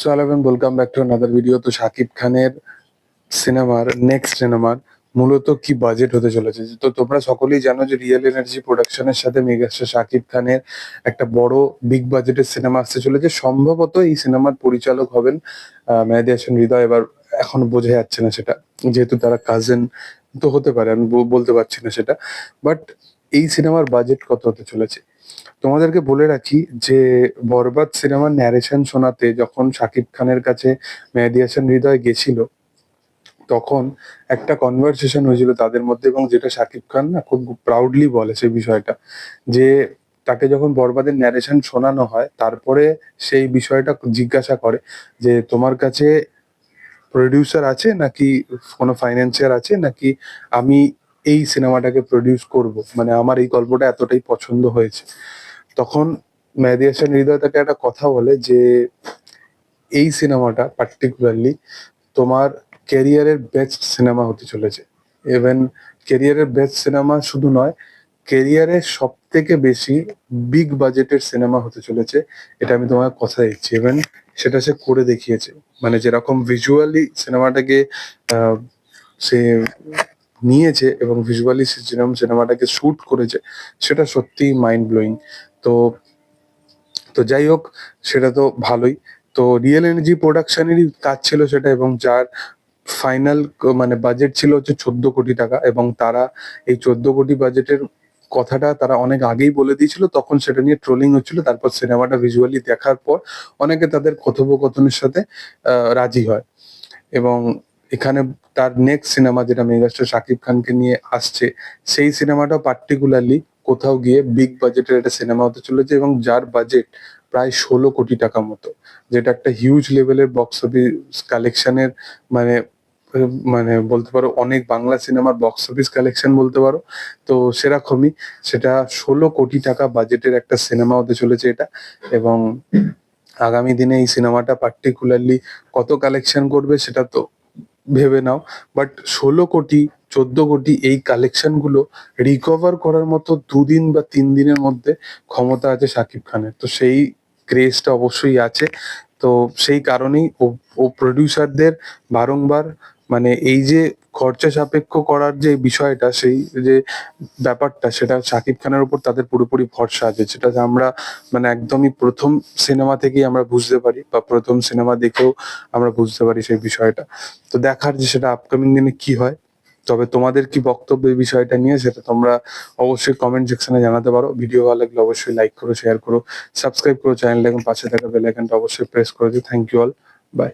So hello welcome back to another video তো শাকিব খানের সিনেমার নেক্সট সিনেমার মূলত কি বাজেট হতে চলেছে? তো তোমরা সকলেই জানো যে রিয়েল এনার্জি প্রোডাকশনের সাথে মেগাস্টার শাকিব খানের একটা বড় বিগ বাজেটের সিনেমা আসতে চলেছে। সম্ভবত এই সিনেমার পরিচালক হবেন মেহেদী হাসান হৃদয়। এবার এখন বোঝা যাচ্ছে না সেটা, যেহেতু তারা কাজেন তো হতে পারে, আমি বলতে পারছি না সেটা। বাট এই সিনেমার বাজেট কত হতে চলেছে? তোমাদেরকে বলে রাখি যে বরবাদ সিনেমার ন্যারেশন শোনাতে যখন শাকিব খানের কাছে মেহেদী হাসান হৃদয় গেছিল, তখন একটা কনভারসেশন হয়েছিল তাদের মধ্যে এবং যেটা শাকিব খান না খুব প্রাউডলি বলে সেই বিষয়টা, যে তাকে যখন বরবাদের ন্যারেশন শোনানো হয়, তারপরে সেই বিষয়টা জিজ্ঞাসা করে যে তোমার কাছে প্রডিউসার আছে নাকি কোনো ফাইন্যান্সিয়ার আছে নাকি আমি এই সিনেমাটাকে প্রডিউস করব। মানে আমার এই গল্পটা এতটাই পছন্দ হয়েছে। তখন মেহেদী হাসান হৃদয় তাকে একটা কথা বলে যে, এই সিনেমাটা পার্টিকুলারলি তোমার ক্যারিয়ারের বেস্ট সিনেমা হতে চলেছে। ইভেন ক্যারিয়ারের বেস্ট সিনেমা শুধু নয় ক্যারিয়ারের সব থেকে বেশি বিগ বাজেটের সিনেমা হতে চলেছে, এটা আমি তোমাকে কথা দিচ্ছি। ইভেন সেটা সে করে দেখিয়েছে। মানে যেরকম ভিজুয়ালি সিনেমাটাকে সে নিয়েছে এবং ভিজুয়ালি যেরকম সিনেমাটাকে শুট করেছে, সেটা সত্যিই মাইন্ড ব্লোয়িং তো তো যাই হোক, সেটা তো ভালোই। তো রিয়েল এনার্জি প্রোডাকশনেরই কাজ ছিল সেটা এবং যার ফাইনাল মানে বাজেট ছিল হচ্ছে চোদ্দ কোটি টাকা এবং তারা এই চোদ্দ কোটি বাজেটের কথাটা তারা অনেক আগেই বলে দিয়েছিল, তখন সেটা নিয়ে ট্রোলিং হচ্ছিল, তারপর সিনেমাটা ভিজুয়ালি দেখার পর অনেকে তাদের কথোপকথনের সাথে রাজি হয়। এবং এখানে তার নেক্সট সিনেমা যেটা মেগাস্টার শাকিব খানকে নিয়ে আসছে, সেই সিনেমাটা পার্টিকুলারলি কোথাও গিয়ে বিগ বাজেটের একটা সিনেমা হতে চলেছে এবং যার বাজেট প্রায় ষোলো কোটি টাকা মতো, যেটা একটা হিউজ লেভেলের বক্স অফিস কালেকশনের মানে মানে বলতে পারো অনেক বাংলা সিনেমার বক্স অফিস কালেকশন বলতে পারো। তো সেরকমই সেটা ষোলো কোটি টাকা বাজেটের একটা সিনেমা হতে চলেছে এটা এবং আগামী দিনে এই সিনেমাটা পার্টিকুলারলি কত কালেকশন করবে সেটা তো ভেবে নাও। বাট ষোলো কোটি, চোদ্দ কোটি এই কালেকশনগুলো রিকভার করার মতো দুদিন বা তিন দিনের মধ্যে ক্ষমতা আছে শাকিব খানের। তো সেই ক্রেজটা অবশ্যই আছে। তো সেই কারণেই ও ও প্রডিউসারদের বারংবার মানে এই যে খরচা সাপেক্ষ করার যে বিষয়টা, সেই যে ব্যাপারটা, সেটা শাকিব খানের উপর তাদের পুরোপুরি ভরসা আছে যেটা আমরা মানে একদমই প্রথম সিনেমা থেকেই আমরা বুঝতে পারি বা প্রথম সিনেমা দেখেও আমরা বুঝতে পারি সেই বিষয়টা। তো দেখার যে সেটা আপকামিং দিনে কি হয়, তবে তোমাদের কি বক্তব্য এই বিষয়টা নিয়ে সেটা তোমরা অবশ্যই কমেন্ট সেকশনে জানাতে পারো। ভিডিও ভালো লাগলে অবশ্যই লাইক করো শেয়ার করো সাবস্ক্রাইব করো চ্যানেল এবং পাশে থাকা বেল আইকনটা অবশ্যই প্রেস করে দিও। Thank you all by